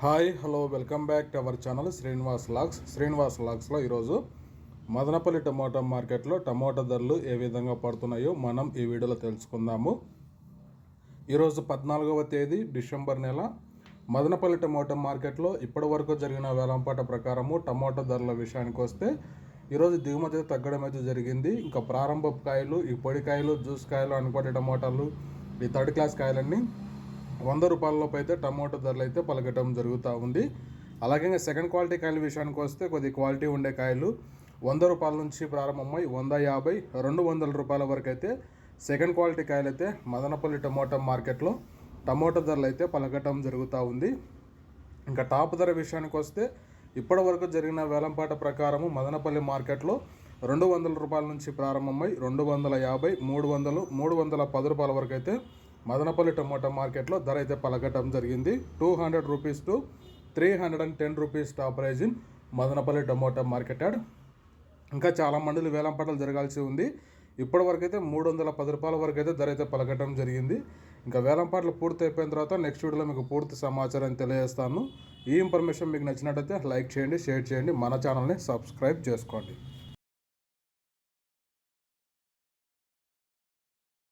Hi hello welcome back to our channel Srinivas lakhs Srinivas లాక్స్లో ఈరోజు Madanapalle tomato మార్కెట్లో టమోటా ధరలు ఏ విధంగా పడుతున్నాయో మనం ఈ వీడియోలో తెలుసుకుందాము. ఈరోజు పద్నాలుగవ తేదీ డిసెంబర్ నెల. మదనపల్లి టమోటా మార్కెట్లో ఇప్పటి వరకు జరిగిన వేలంపాట ప్రకారము టమోటా ధరల విషయానికి వస్తే ఈరోజు దిగుమతి అయితే తగ్గడం అయితే జరిగింది. ఇంకా ప్రారంభ కాయలు ఈ పొడి కాయలు జ్యూస్ కాయలు అనుకోటి టమోటాలు ఈ థర్డ్ క్లాస్ కాయలన్నీ వంద రూపాయలలోపు అయితే టమాటో ధరలు అయితే పలకటం జరుగుతూ ఉంది. అలాగే ఇంకా సెకండ్ క్వాలిటీ కాయల విషయానికి వస్తే కొద్ది క్వాలిటీ ఉండే కాయలు వంద రూపాయల నుంచి ప్రారంభమై వంద యాభై రెండు వందల రూపాయల వరకు అయితే సెకండ్ క్వాలిటీ కాయలు అయితే మదనపల్లి టమోటా మార్కెట్లో టమోటా ధరలు అయితే పలకటం జరుగుతూ ఉంది. ఇంకా టాప్ ధర విషయానికి వస్తే ఇప్పటి వరకు జరిగిన వేలంపాట ప్రకారము మదనపల్లి మార్కెట్లో రెండు వందల రూపాయల నుంచి ప్రారంభమై రెండు వందల యాభై మూడు వందలు మూడు వందల పది రూపాయల వరకు అయితే మదనపల్లి టమోటా మార్కెట్లో ధర అయితే పలకటం జరిగింది. Two hundred rupees to three hundred and ten rupees top price in Madanapalle tomato market yard. ఇంకా చాలా మండలి వేలంపాటలు జరగాల్సి ఉంది. ఇప్పటి వరకు అయితే మూడు వందల పది రూపాయల వరకు అయితే ధర అయితే పలకటం జరిగింది. ఇంకా వేలంపాటలు పూర్తి అయిపోయిన తర్వాత నెక్స్ట్ వీడియోలో మీకు పూర్తి సమాచారం తెలియజేస్తాను. ఈ ఇన్ఫర్మేషన్ మీకు నచ్చినట్టయితే లైక్ చేయండి షేర్ చేయండి. మన ఛానల్ని సబ్స్క్రైబ్ చేసుకోండి.